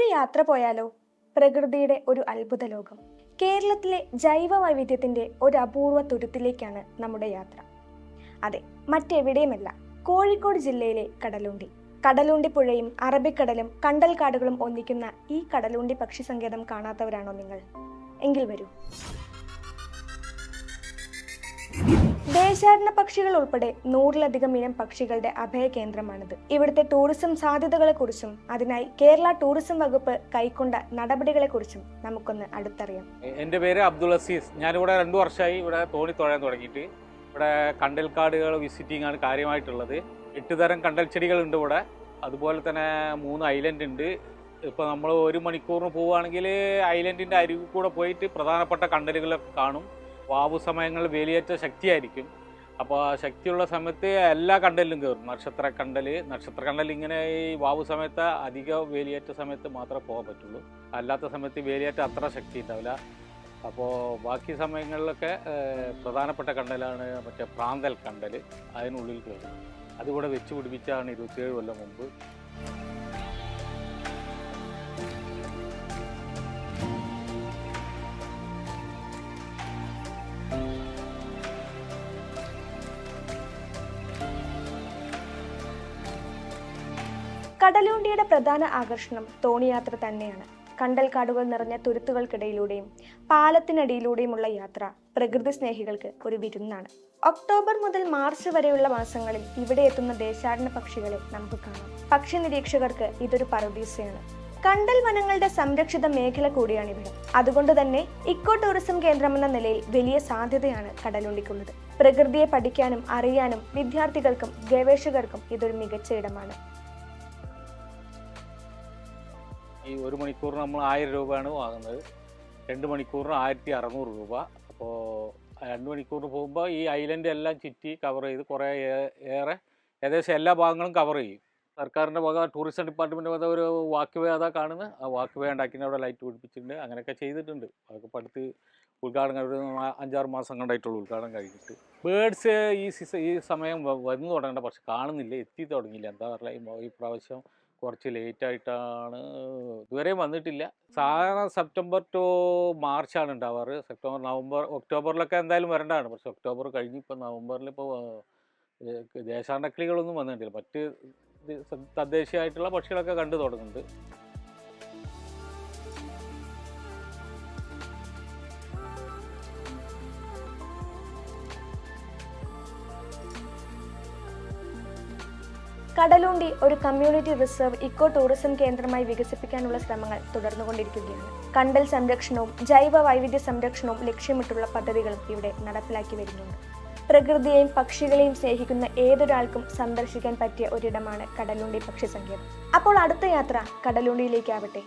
ഒരു യാത്ര പോയാലോ? പ്രകൃതിയുടെ ഒരു അത്ഭുത ലോകം. കേരളത്തിലെ ജൈവ വൈവിധ്യത്തിന്റെ ഒരു അപൂർവ തുരുത്തിലേക്കാണ് നമ്മുടെ യാത്ര. അതെ മറ്റെവിടെയുമല്ല. കോഴിക്കോട് ജില്ലയിലെ കടലുണ്ടി. കടലുണ്ടി പുഴയും അറബിക്കടലും കണ്ടൽക്കാടുകളും ഒന്നിക്കുന്ന ഈ കടലുണ്ടി പക്ഷി സങ്കേതം കാണാത്തവരാണോ നിങ്ങൾ? എങ്കിൽ വരൂ. ദേശാടന പക്ഷികൾ ഉൾപ്പെടെ നൂറിലധികം ഇനം പക്ഷികളുടെ അഭയ കേന്ദ്രമാണിത്. ഇവിടുത്തെ ടൂറിസം സാധ്യതകളെക്കുറിച്ചും അതിനായി കേരള ടൂറിസം വകുപ്പ് കൈക്കൊണ്ട നടപടികളെക്കുറിച്ചും നമുക്കൊന്ന് അടുത്തറിയാം. എന്റെ പേര് അബ്ദുൾ അസീസ്. ഞാനിവിടെ രണ്ടു വർഷമായി ഇവിടെ തോണി തുഴയാൻ തുടങ്ങിയിട്ട്. ഇവിടെ കണ്ടൽ കാടുകൾ വിസിറ്റിംഗ് ആണ് കാര്യമായിട്ടുള്ളത്. എട്ട് തരം കണ്ടൽ ചെടികളുണ്ട് ഇവിടെ. അതുപോലെ തന്നെ മൂന്ന് ഐലൻഡ് ഉണ്ട്. ഇപ്പോൾ നമ്മൾ ഒരു മണിക്കൂറിന് പോവുകയാണെങ്കിൽ ഐലൻഡിന്റെ അരികിൽ കൂടെ പോയിട്ട് പ്രധാനപ്പെട്ട കണ്ടലുകളൊക്കെ കാണും. വാവു സമയങ്ങളിൽ വേലിയേറ്റ ശക്തിയായിരിക്കും. അപ്പോൾ ആ ശക്തിയുള്ള സമയത്ത് എല്ലാ കണ്ടലിലും കയറും. നക്ഷത്ര കണ്ടൽ നക്ഷത്ര കണ്ടൽ ഇങ്ങനെ ഈ വാവു സമയത്ത് അധിക വേലിയേറ്റ സമയത്ത് മാത്രമേ പോകാൻ പറ്റുള്ളൂ. അല്ലാത്ത സമയത്ത് വേലിയേറ്റ അത്ര ശക്തി ഉണ്ടാവില്ല. അപ്പോൾ ബാക്കി സമയങ്ങളിലൊക്കെ പ്രധാനപ്പെട്ട കണ്ടലാണ് മറ്റേ പ്രാന്തൽ കണ്ടൽ അതിനുള്ളിൽ കയറും. അതുകൂടെ വെച്ച് പിടിപ്പിച്ചാണ് ഇരുപത്തിയേഴ് കൊല്ലം മുമ്പ് കടലുണ്ടിയുടെ പ്രധാന ആകർഷണം തോണിയാത്ര തന്നെയാണ്. കണ്ടൽക്കാടുകൾ നിറഞ്ഞ തുരുത്തുകൾക്കിടയിലൂടെയും പാലത്തിനടിയിലൂടെയുമുള്ള യാത്ര പ്രകൃതി സ്നേഹികൾക്ക് ഒരു വിരുന്നാണ്. ഒക്ടോബർ മുതൽ മാർച്ച് വരെയുള്ള മാസങ്ങളിൽ ഇവിടെ എത്തുന്ന ദേശാടന പക്ഷികളെ നമുക്ക് കാണാം. പക്ഷി നിരീക്ഷകർക്ക് ഇതൊരു പറുദീസയാണ് കണ്ടൽ വനങ്ങളുടെ സംരക്ഷിത മേഖല കൂടിയാണ് ഇവിടെ അതുകൊണ്ട് തന്നെ ഇക്കോ ടൂറിസം കേന്ദ്രമെന്ന നിലയിൽ വലിയ സാധ്യതയാണ് കടലുണ്ടിക്കുള്ളത്. പ്രകൃതിയെ പഠിക്കാനും അറിയാനും വിദ്യാർത്ഥികൾക്കും ഗവേഷകർക്കും ഇതൊരു മികച്ച ഇടമാണ്. ഈ ഒരു മണിക്കൂറിന് നമ്മൾ ആയിരം രൂപയാണ് വാങ്ങുന്നത്. രണ്ട് മണിക്കൂറിന് ആയിരത്തി അറുന്നൂറ് രൂപ. അപ്പോൾ രണ്ട് മണിക്കൂറിന് പോകുമ്പോൾ ഈ ഐലൻഡ് എല്ലാം ചുറ്റി കവർ ചെയ്ത് കുറേ ഏറെ ഏകദേശം എല്ലാ ഭാഗങ്ങളും കവർ ചെയ്യും. സർക്കാരിന്റെ ഭാഗം ടൂറിസം ഡിപ്പാർട്ട്മെന്റ് വക ഒരു വാക്ക് വേ അതാ കാണുന്നത് ആ വാക്ക് വേ ഉണ്ടാക്കിയിട്ട് അവിടെ ലൈറ്റ് പിടിപ്പിച്ചിട്ടുണ്ട്. അങ്ങനെയൊക്കെ ചെയ്തിട്ടുണ്ട്. അതൊക്കെ പഠിത്ത് ഉദ്ഘാടനം ഒരു അഞ്ചാറ് മാസം കണ്ടായിട്ടുള്ളൂ ഉദ്ഘാടനം കഴിഞ്ഞിട്ട്. ബേഡ്സ് ഈ സീസൺ ഈ സമയം വന്നു തുടങ്ങേണ്ട പക്ഷെ കാണുന്നില്ല എത്തി തുടങ്ങിയില്ല. എന്താ പറയുക ഈ പ്രാവശ്യം കുറച്ച് ലേറ്റ് ആയിട്ടാണ് ഇതുവരെയും വന്നിട്ടില്ല. സാധാരണ സെപ്റ്റംബർ ടു മാർച്ചാണ് ഉണ്ടാവാറ്. സെപ്റ്റംബർ നവംബർ ഒക്ടോബറിലൊക്കെ എന്തായാലും വരേണ്ടതാണ്. പക്ഷെ ഒക്ടോബർ കഴിഞ്ഞ് ഇപ്പോൾ നവംബറിൽ ഇപ്പോൾ ദേശാടനക്കിളികളൊന്നും വന്നിട്ടില്ല. മറ്റ് തദ്ദേശീയമായിട്ടുള്ള പക്ഷികളൊക്കെ കണ്ടു തുടങ്ങുന്നുണ്ട്. കടലുണ്ടി ഒരു കമ്മ്യൂണിറ്റി റിസർവ് ഇക്കോ ടൂറിസം കേന്ദ്രമായി വികസിപ്പിക്കാനുള്ള ശ്രമങ്ങൾ തുടർന്നുകൊണ്ടിരിക്കുകയാണ്. കണ്ടൽ സംരക്ഷണവും ജൈവ വൈവിധ്യ സംരക്ഷണവും ലക്ഷ്യമിട്ടുള്ള പദ്ധതികളും ഇവിടെ നടപ്പിലാക്കി വരുന്നുണ്ട്. പ്രകൃതിയെയും പക്ഷികളെയും സ്നേഹിക്കുന്ന ഏതൊരാൾക്കും സന്ദർശിക്കാൻ പറ്റിയ ഒരിടമാണ് കടലുണ്ടി പക്ഷി സങ്കേതം. അപ്പോൾ അടുത്ത യാത്ര കടലുണ്ടിയിലേക്കാവട്ടെ.